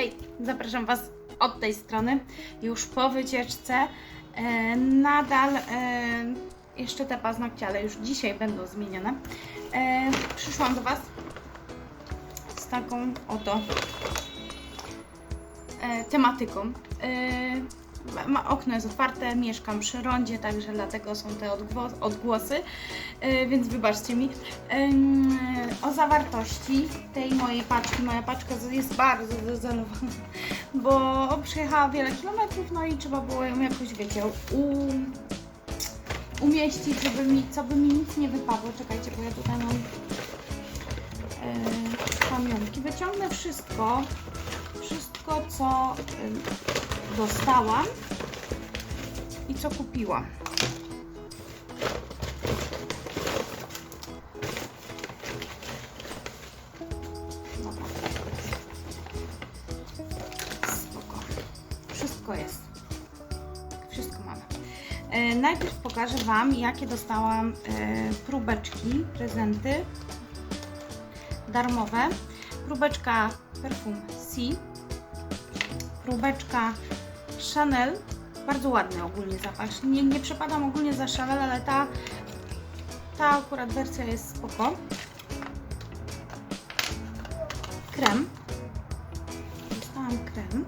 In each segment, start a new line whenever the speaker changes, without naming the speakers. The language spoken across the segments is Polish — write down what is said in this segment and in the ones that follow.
Hej, zapraszam Was od tej strony, już po wycieczce. E, nadal e, jeszcze te paznokcie, ale już dzisiaj będą zmienione. E, przyszłam do Was z taką oto e, tematyką. E, ma, okno jest otwarte, mieszkam przy rondzie, także dlatego są te odgło- odgłosy, e, więc wybaczcie mi. O zawartości tej mojej paczki. Moja paczka jest bardzo zdezelowana, bo przejechała wiele kilometrów, no i trzeba było ją jakoś, wiecie, u, umieścić, żeby mi, co by mi nic nie wypadło. Czekajcie, bo ja tutaj mam e, pamiątki. Wyciągnę wszystko, wszystko co e, dostałam i co kupiłam. Spoko. Wszystko jest. Wszystko mamy. E, najpierw pokażę Wam, jakie dostałam e, próbeczki, prezenty darmowe. Próbeczka perfum C. Próbeczka Chanel. Bardzo ładny ogólnie zapach. Nie, nie przepadam ogólnie za Chanel, ale ta, ta akurat wersja jest spoko. Krem. Dostałam krem.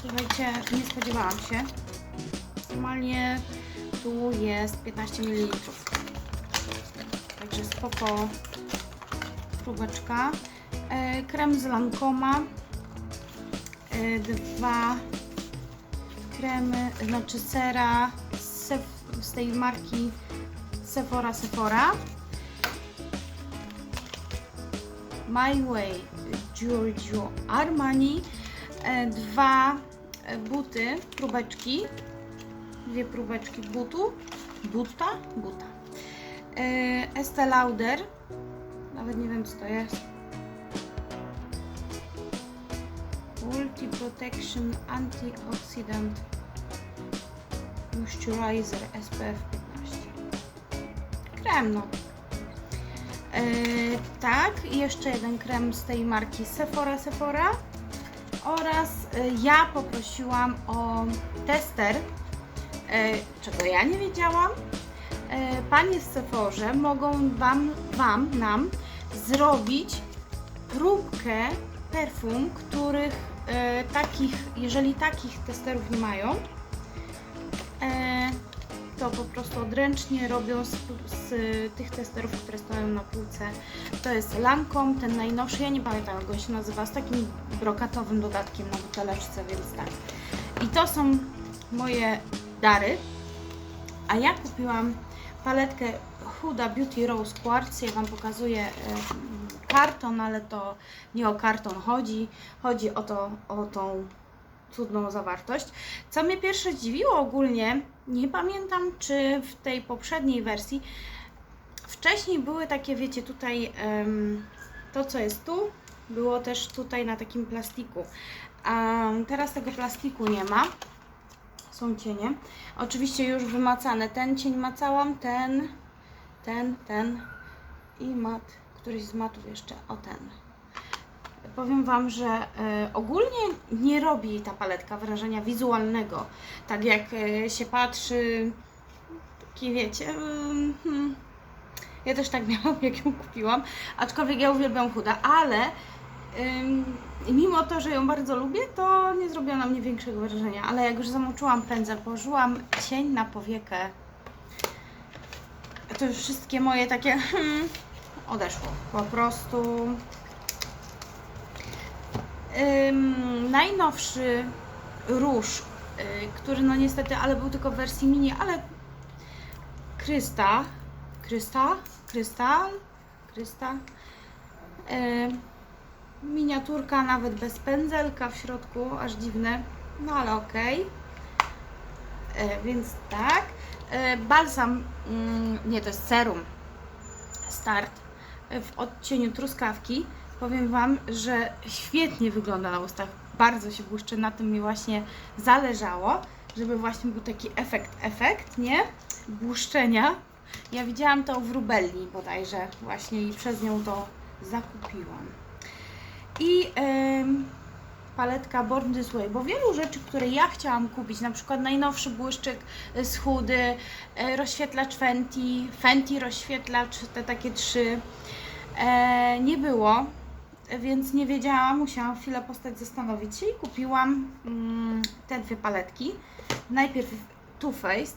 Słuchajcie, nie spodziewałam się. Normalnie tu jest 15 ml. Także spoko próbeczka. E, krem z Lancoma. Dwa kremy, znaczy sera z, z tej marki Sephora Sephora. My Way Giorgio Armani. E, dwa e, buty, próbeczki. Dwie próbeczki butu. Buta? Buta. E, Estee Lauder. Nawet nie wiem co to jest. Protection Antioxidant Moisturizer SPF 15. Krem, no. E, tak, i jeszcze jeden krem z tej marki Sephora Sephora. Oraz e, ja poprosiłam o tester, e, czego ja nie wiedziałam. E, panie z Sephorze mogą wam, wam, nam zrobić próbkę perfum, których e, takich, jeżeli takich testerów nie mają, e, to po prostu odręcznie robią z, z tych testerów, które stoją na półce. To jest Lancome, ten najnowszy, ja nie pamiętam jak go się nazywa, z takim brokatowym dodatkiem na buteleczce, więc tak. I to są moje dary. A ja kupiłam paletkę Huda Beauty Rose Quartz. Ja Wam pokazuję e, karton, ale to nie o karton chodzi. Chodzi o, to, o tą cudną zawartość. Co mnie pierwsze zdziwiło ogólnie, nie pamiętam czy w tej poprzedniej wersji, wcześniej były takie, wiecie, tutaj to co jest tu, było też tutaj na takim plastiku. A teraz tego plastiku nie ma. Są cienie. Oczywiście już wymacane. Ten cień macałam, ten, ten, ten i mat, któryś z matów jeszcze, o ten. Powiem Wam, że e, ogólnie nie robi ta paletka wrażenia wizualnego. Tak jak e, się patrzy, taki wiecie, mm, hmm, ja też tak miałam, jak ją kupiłam, aczkolwiek ja uwielbiam chuda, ale ym, mimo to, że ją bardzo lubię, to nie zrobiła na mnie większego wrażenia. Ale jak już zamoczyłam pędzel, położyłam cień na powiekę, to już wszystkie moje takie hmm, odeszło. Po prostu. Ym, najnowszy róż, y, który no niestety, ale był tylko w wersji mini, ale Krysta, Krysta, Krystal, Krysta, y, miniaturka nawet bez pędzelka w środku, aż dziwne, no ale okej. E, Więc tak. E, Balsam, mm, nie to jest serum Start e, w odcieniu truskawki. Powiem Wam, że świetnie wygląda na ustach. Bardzo się błyszczy, na tym mi właśnie zależało, żeby właśnie był taki efekt, efekt, nie? Błyszczenia. Ja widziałam to w Rubelli bodajże właśnie i przez nią to zakupiłam. I em, paletka Born This Way, bo wielu rzeczy, które ja chciałam kupić, na przykład najnowszy błyszczyk y, z Hudy, y, rozświetlacz Fenty, Fenty rozświetlacz, te takie trzy, e, nie było, więc nie wiedziałam, musiałam chwilę postać zastanowić się i kupiłam mm, te dwie paletki. Najpierw Too Faced,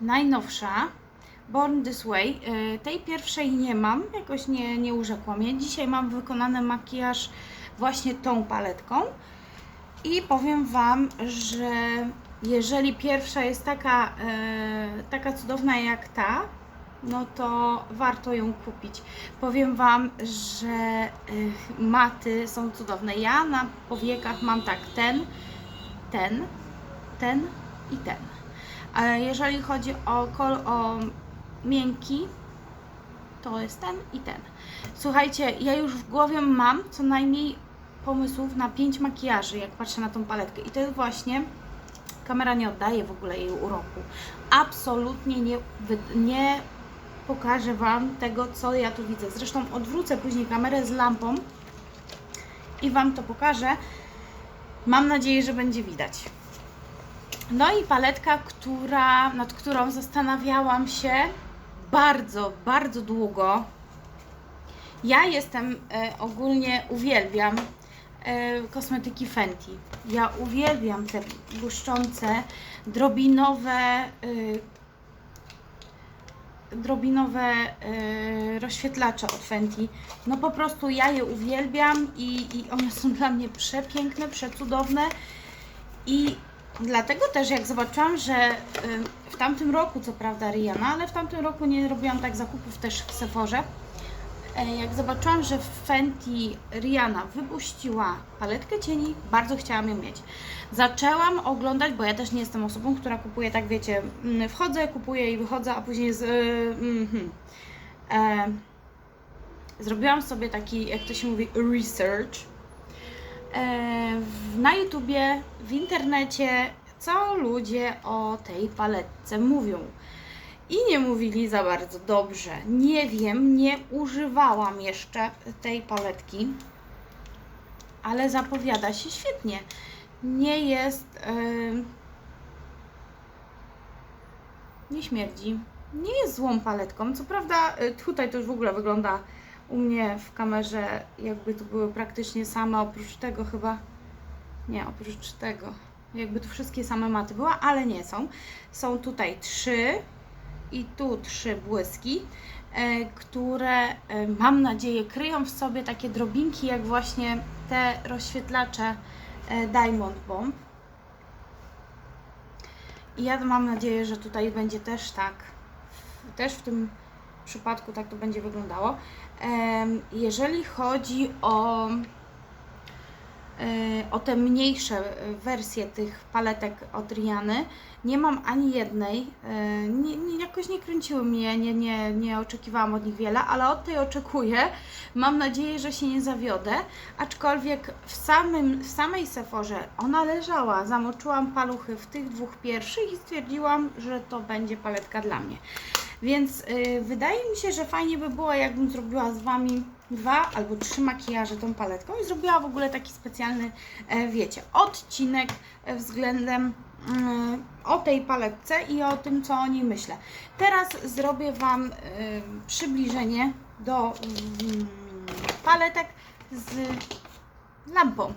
najnowsza, Born This Way. Y, Tej pierwszej nie mam, jakoś nie, nie urzekła mnie. Dzisiaj mam wykonany makijaż właśnie tą paletką i powiem Wam, że jeżeli pierwsza jest taka, e, taka cudowna jak ta, no to warto ją kupić. Powiem Wam, że e, maty są cudowne. Ja na powiekach mam tak ten, ten, ten i ten. Ale jeżeli chodzi o, kol, o miękki, to jest ten i ten. Słuchajcie, ja już w głowie mam co najmniej pomysłów na pięć makijaży, jak patrzę na tą paletkę. I to jest właśnie, kamera nie oddaje w ogóle jej uroku. Absolutnie nie, nie pokażę Wam tego, co ja tu widzę. Zresztą odwrócę później kamerę z lampą i Wam to pokażę. Mam nadzieję, że będzie widać. No i paletka, która, nad którą zastanawiałam się bardzo, bardzo długo. Ja jestem e, ogólnie uwielbiam kosmetyki Fenty. Ja uwielbiam te błyszczące, drobinowe, e, drobinowe e, rozświetlacze od Fenty. No po prostu ja je uwielbiam i, i one są dla mnie przepiękne, przecudowne i Dlatego też jak zobaczyłam, że w tamtym roku, co prawda Rihanna, ale w tamtym roku nie robiłam tak zakupów też w Sephorze. E, Jak zobaczyłam, że Fenty Rihanna wypuściła paletkę cieni, bardzo chciałam ją mieć. Zaczęłam oglądać, bo ja też nie jestem osobą, która kupuje tak, wiecie, mm, wchodzę, kupuję i wychodzę, a później z... y, mhm. E, Zrobiłam sobie taki, jak to się mówi, research e, na YouTubie, w internecie, co ludzie o tej paletce mówią. I nie mówili za bardzo dobrze. Nie wiem, nie używałam jeszcze tej paletki, ale zapowiada się świetnie. Nie jest. em, nie śmierdzi. Nie jest złą paletką. Co prawda, y, tutaj to już w ogóle wygląda u mnie w kamerze, jakby tu były praktycznie same, oprócz tego chyba. Nie, oprócz tego. Jakby tu wszystkie same maty były, ale nie są. Są tutaj trzy i tu trzy błyski, e, które e, mam nadzieję kryją w sobie takie drobinki, jak właśnie te rozświetlacze e, Diamond Bomb. I ja mam nadzieję, że tutaj będzie też tak. Też w tym przypadku tak to będzie wyglądało. Jeżeli chodzi o, o te mniejsze e, wersje tych paletek od Riany, nie mam ani jednej. e, Nie, nie, jakoś nie kręciły mnie, nie, nie, nie oczekiwałam od nich wiele, ale od tej oczekuję. Mam nadzieję, że się nie zawiodę. Aczkolwiek w, samym, w samej Seforze ona leżała. Zamoczyłam paluchy w tych dwóch pierwszych i stwierdziłam, że to będzie paletka dla mnie. Więc y, wydaje mi się, że fajnie by było, jakbym zrobiła z Wami dwa albo trzy makijaże tą paletką i zrobiła w ogóle taki specjalny, e, wiecie, odcinek e, względem mm, o tej paletce i o tym, co o niej myślę. Teraz zrobię Wam y, przybliżenie do mm, paletek z lampą.